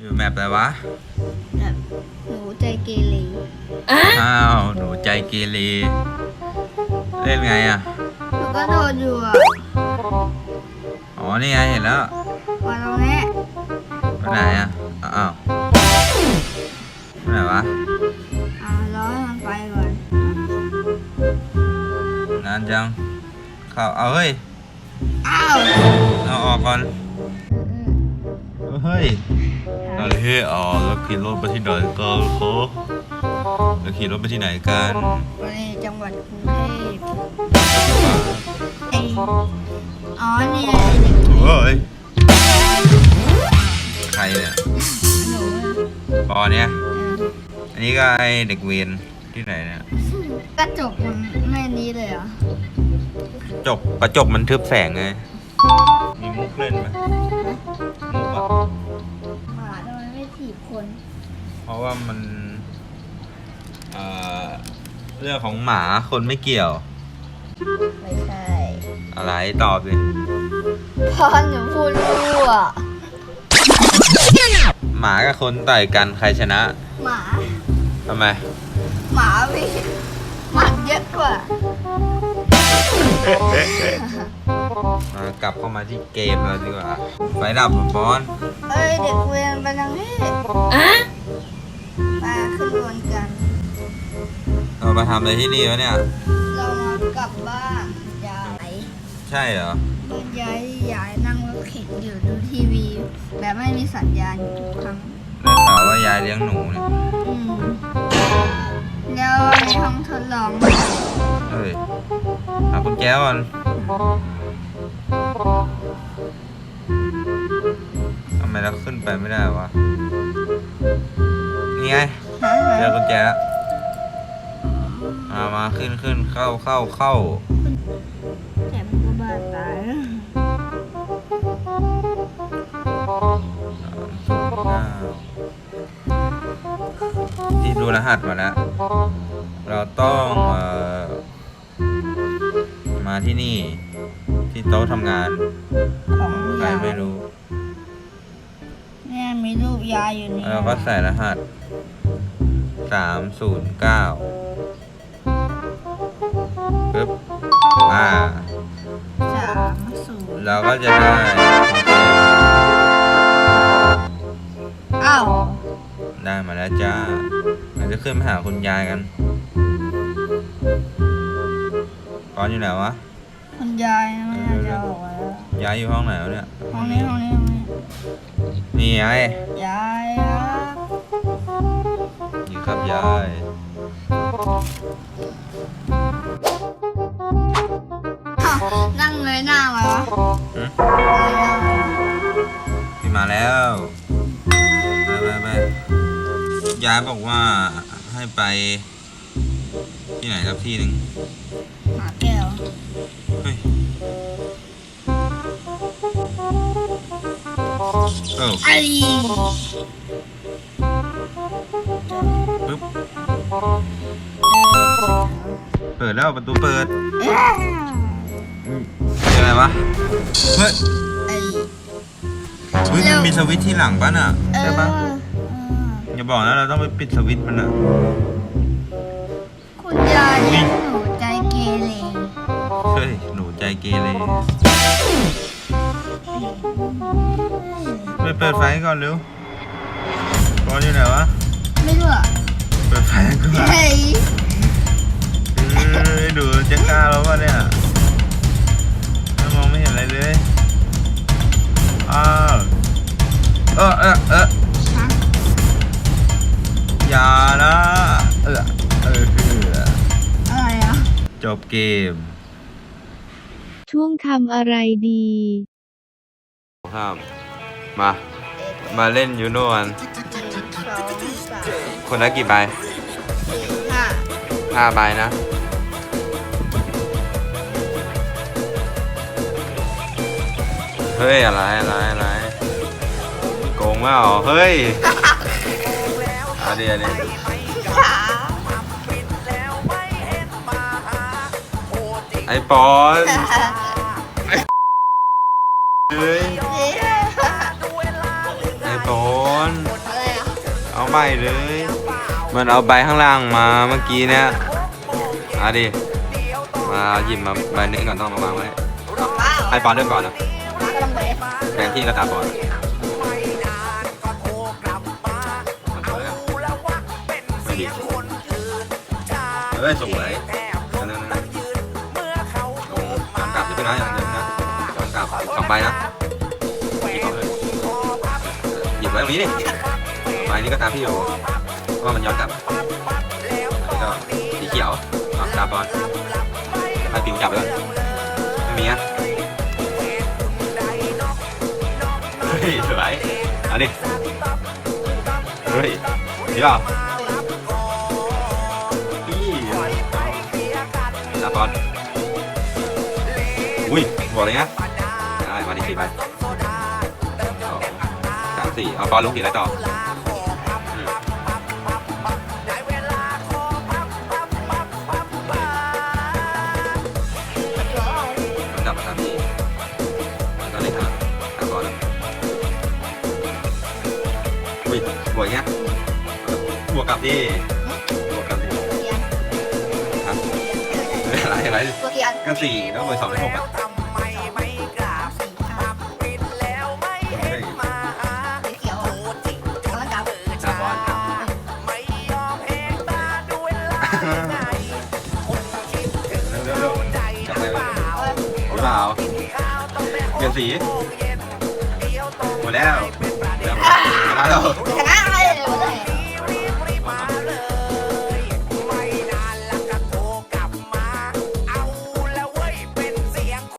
อยู่แมปอะไรวะ แบบหนูใจเกเรอ้าว หนูใจเกเรเล่นไงอะ หนูก็โดดอยู่อะอ๋อ นี่ไงเห็นแล้วมาตรงนี้ไปไหนอะ อ้าวไปไหนวะ อ่ารอให้มันไปก่อนนานจังเข้าเอาเฮ้ย อ้าว เอาออกก่อน เฮ้ยเอาเลยเฮ้ยอ๋อแล้วขี่รถไปที่ไหนกันเขาแล้วขี่รถไปที่ไหนกันวันนี้จังหวัดกรุงเทพไออ๋อเนี่ยไอ้เด็กหนูเฮ้ยใครเนี่ยปอเนี่ย อันนี้ก็ไอเด็กเวรที่ไหนเนี่ยกระจกมันไม่นี้เลยเหรอจกกระจกมันทึบแสงไงมีมุกเล่นไหมมุกอะ หมาทำไมไม่ถีบคน เพราะว่ามันเอ่อเรื่องของหมาคนไม่เกี่ยว ไม่ใช่ อะไรตอบดิเพราะหนูพูดรั่วหมากับคนต่อยกันใครชนะหมา ทำไม หมาพี่หมันเยอะกว่าอ่า กลับเข้ามาที่เกมเราดีกว่า ไฟดับเหรอบอลเอ้ยเด็กเวรไปทางนี้มาขึ้นบนกัน เรามาทำอะไรที่นี่วะเนี่ย เรามากลับบ้านยายใช่เหรอเดินย้ายยายนั่งรถเข็นอยู่ดูทีวี แบบไม่มีสัญญาณอยู่ทุกครั้งได้ข่าวว่ายายเลี้ยงหนูเนี่ยอืมแล้วในห้องทดลอง เฮ้ยหากุญแจก่อน ทำไมเราขึ้นไปไม่ได้วะ นี่ไงหาเจอกุญแจแล้วมามาขึ้นขึ้นเข้าเข้าเข้าแถมก็บ้าตายแล้วที่ดูรหัสมาแล้ว เราต้อง เอ่อ มาที่นี่ ที่โต๊ะทำงานของใครยายไม่รู้ เนี่ยมีรูปยายอยู่นี่แล้วเราก็ใส่รหัสสามศูนย์เก้าปึ๊บอ่าสามศูนย์เราก็จะได้อ้าวได้มาแล้วจ้าเราจะขึ้นไปหาคุณยายกันก้อนอยู่ไหนวะคุณ ยายไม่น่าจะออกมาแล้วยายอยู่ห้องไหนวะเนี่ยห้องนี้ห้องนี้ห้องนี้นี่ไงยายครับอยู่ครับยายอ้าวนั่งเงยหน้ามาวะหึเงยหน้ามาพี่มาแล้วไปไปไปยายบอกว่าให้ไป ที่ไหนครับที่หนึ่งหาแก้ว เฮ้ยเออไอ้ปึ๊บเปิดแล้วประตูเปิดเอ๊ะอืมเป็นอะไรวะ เฮ้ยไอ้เฮ้ยมันมีสวิตช์ที่หลังป่ะน่ะเอใช่อปะเอออย่าบอกนะเราต้องไปปิดสวิตช์มันอะคุณยายเลี้ยงหนูใจเกเร เฮ้ย หนูใจเกเรไปเปิดไฟก่อนเร็วบอลอยู่ไหนวะ ไม่รู้อะเปิดไฟก่อนเฮ้ยเฮ้ยดูจะกล้าแล้วป่ะเนี่ยมองไม่เห็นอะไรเลย อ้าวเออเออเออฮะอย่านะเออเออเออ อะไรอะ จบเกม ช่วงทำอะไรดี ห้าม มา มาเล่นยูโนกันสองสามคนละกี่ใบห้าห้าใบนะ เฮ้ย อะไร อะไร อะไร โกงมาเหรอเฮ้ยเอาดีอันนี้สามไอปอน เฮ้ยไอปก่อนอะไรอะเอาใบเลย มันเอาใบข้างล่างมาเมื่อกี้เนี่ยเอาดิ มาหยิบมาใบหนึงก่อนต้องมาวางไว้เอาว้าวให้ปอนเริ่มก่อนนะมากำลังไปแบ่งที่กระตาปอนไม่ดีเฮ้ยสวยอันนั้นนะลงย้อนกลับอย่าเพิ่นะอย่าเพิ่งนะกลับสองใบนะ หยิบเอาเลยหยิบไว้ตรงนี้ดิใบนี้ก็ตามที่อยู่เพราะว่ามันย้อนกลับอันนี้ก็สีเขียวอะตาปอนให้ปิวจับไปก่อนไม่มีอะเฮ้ยสวยอันนี้เฮ้ยดีเปล่าอี้ตาปอนอุ้ยบอกเลยนะได้มาดีสี่ใบ สองสามสี่เอาปอนลงกี่ไรต่ออืมมันกลับมาทำนี้มันก็เลยทำทำก่อนแล้วอุ้ยบวกอย่างเงี้ยบวกกลับดิบวกกลับดิครับอะไรอะไรตัวกี่อันก็สี่แล้วบวกสองเป็นหกอะ ปล่าเปลี่ยนสีหมดแล้วหมดแล้วหมดแล้วชนะอะไร